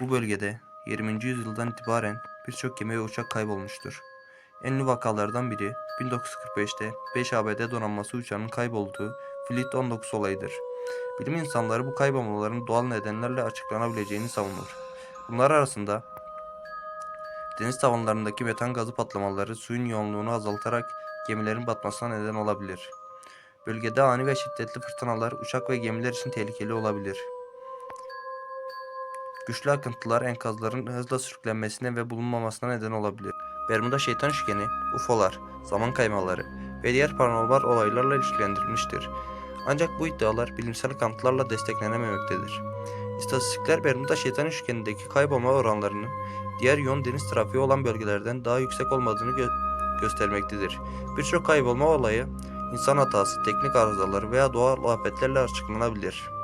Bu bölgede 20. yüzyıldan itibaren birçok gemi ve uçak kaybolmuştur. En ünlü vakalardan biri 1945'te 5 ABD donanması uçağının kaybolduğu Fleet 19 olayıdır. Bilim insanları bu kaybolmaların doğal nedenlerle açıklanabileceğini savunur. Bunlar arasında deniz tavanlarındaki metan gazı patlamaları suyun yoğunluğunu azaltarak gemilerin batmasına neden olabilir. Bölgede ani ve şiddetli fırtınalar uçak ve gemiler için tehlikeli olabilir. Güçlü akıntılar enkazların hızla sürüklenmesine ve bulunmamasına neden olabilir. Bermuda şeytan üçgeni, UFO'lar, zaman kaymaları ve diğer paranormal olaylarla ilişkilendirilmiştir. Ancak bu iddialar bilimsel kanıtlarla desteklenememektedir. İstatistikler Bermuda şeytan üçgenindeki kaybolma oranlarının diğer yoğun deniz trafiği olan bölgelerden daha yüksek olmadığını gö- göstermektedir. Birçok kaybolma olayı insan hatası, teknik arızaları veya doğal afetlerle açıklanabilir.